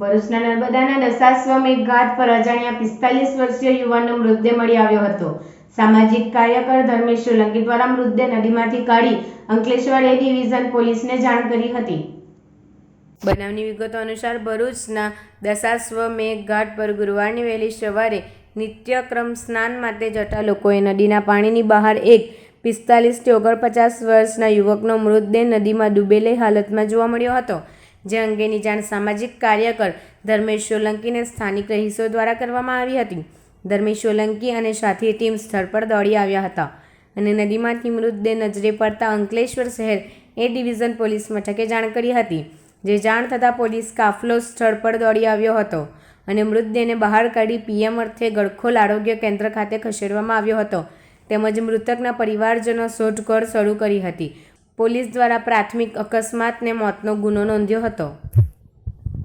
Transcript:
ભરૂચના નર્મદાના દશાશ્વમેઘ ઘાટ પર અજાણ્યા પિસ્તાલીસ વર્ષીય યુવાનનો મૃતદેહ મળી આવ્યો હતો. સામાજિક કાર્યકર ધર્મેશ સોલંકી દ્વારા મૃતદેહ નદીમાંથી કાઢી અંકલેશ્વર એ ડિવિઝન પોલીસને જાણ કરી હતી. બનાવની વિગતો અનુસાર ભરૂચના દશાશ્વમેઘ ઘાટ પર ગુરુવારની વહેલી સવારે નિત્યક્રમ સ્નાન માટે જતા લોકોએ નદીના પાણીની બહાર એક પિસ્તાલીસથી ઓગણપચાસ વર્ષના યુવકનો મૃતદેહ નદીમાં ડૂબેલી હાલતમાં જોવા મળ્યો હતો. જે અંગેની જાણ સામાજિક કાર્યકર ધર્મેશ સોલંકીને સ્થાનિક રહીશો દ્વારા કરવામાં આવી હતી. ધર્મેશ સોલંકી અને સાથી ટીમ સ્થળ પર દોડી આવ્યા હતા અને નદીમાંથી મૃતદેહ નજરે પડતા અંકલેશ્વર શહેર એ ડિવિઝન પોલીસ મથકે જાણ કરી હતી, જે જાણ થતાં પોલીસ કાફલો સ્થળ પર દોડી આવ્યો હતો અને મૃતદેહને બહાર કાઢી પીએમ અર્થે ગડખોલ આરોગ્ય કેન્દ્ર ખાતે ખસેડવામાં આવ્યો હતો. તેમજ મૃતકના પરિવારજનો શોધખોળ શરૂ કરી હતી. પોલીસ દ્વારા પ્રાથમિક અકસ્માતને મોતનો ગુનો નોંધ્યો હતો.